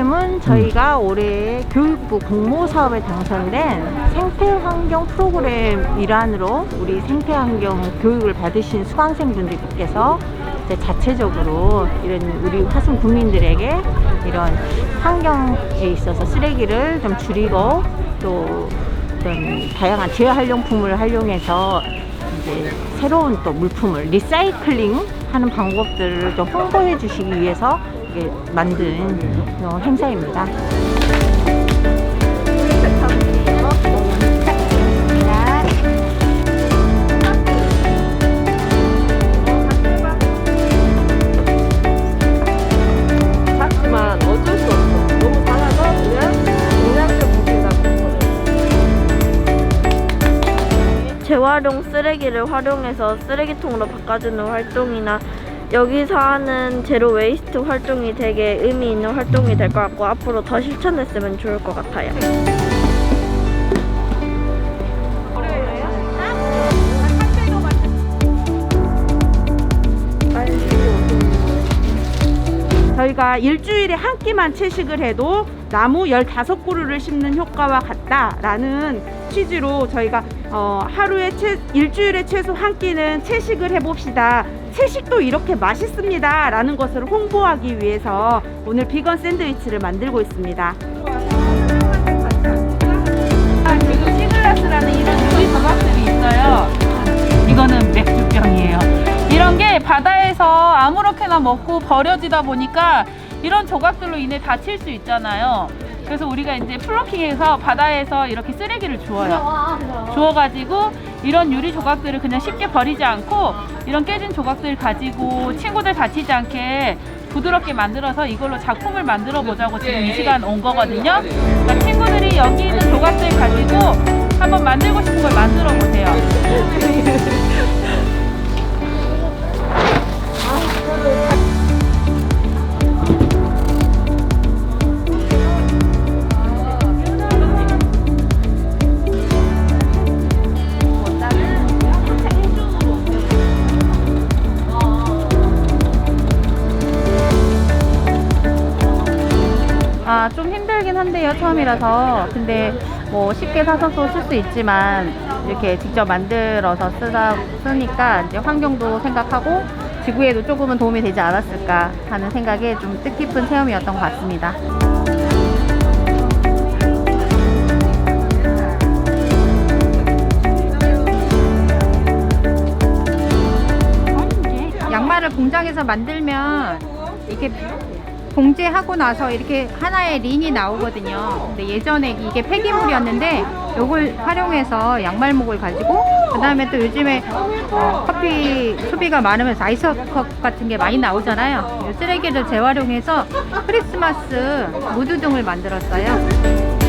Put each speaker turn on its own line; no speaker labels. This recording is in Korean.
프로그램은 저희가 올해 교육부 공모 사업에 당선된 생태환경 프로그램 일환으로 우리 생태환경 교육을 받으신 수강생분들께서 이제 자체적으로 이런 우리 화순 국민들에게 이런 환경에 있어서 쓰레기를 좀 줄이고 또 어떤 다양한 재활용품을 활용해서 이제 새로운 또 물품을 리사이클링 하는 방법들을 좀 홍보해 주시기 위해서 이게 만든 어, 행사입니다.
재활용 쓰레기를 활용해서 쓰레기통으로 바꿔주는 활동이나 여기서 하는 제로 웨이스트 활동이 되게 의미 있는 활동이 될 것 같고 앞으로 더 실천했으면 좋을 것 같아요.
저희가 일주일에 한 끼만 채식을 해도 나무 15그루를 심는 효과와 같다라는 취지로 저희가 어, 하루에 채, 일주일에 최소 한 끼는 채식을 해봅시다. 채식도 이렇게 맛있습니다. 라는 것을 홍보하기 위해서 오늘 비건 샌드위치를 만들고 있습니다. 지금 시글라스라는 이런 유리 조각들이 있어요. 이거는 맥주병이에요. 이런 게 바다에서 아무렇게나 먹고 버려지다 보니까 이런 조각들로 인해 다칠 수 있잖아요. 그래서 우리가 이제 플로킹해서 바다에서 이렇게 쓰레기를 주워요. 주워가지고 이런 유리 조각들을 그냥 쉽게 버리지 않고 이런 깨진 조각들 가지고 친구들 다치지 않게 부드럽게 만들어서 이걸로 작품을 만들어 보자고 지금 이 시간 온 거거든요. 그러니까 친구들이 여기 있는 조각들 가지고 한번 만들고 싶은 걸 만들어 보세요. 좀 힘들긴 한데요, 처음이라서. 근데 뭐 쉽게 사서 쓸 수 있지만 이렇게 직접 만들어서 쓰다, 쓰니까 이제 환경도 생각하고 지구에도 조금은 도움이 되지 않았을까 하는 생각에 좀 뜻깊은 체험이었던 것 같습니다.
양말을 공장에서 만들면 이렇게 봉제하고 나서 이렇게 하나의 린이 나오거든요. 근데 예전에 이게 폐기물이었는데 이걸 활용해서 양말목을 가지고 그 다음에 또 요즘에 어, 커피 소비가 많으면서 아이스컵 같은 게 많이 나오잖아요. 이 쓰레기를 재활용해서 크리스마스 무드 등을 만들었어요.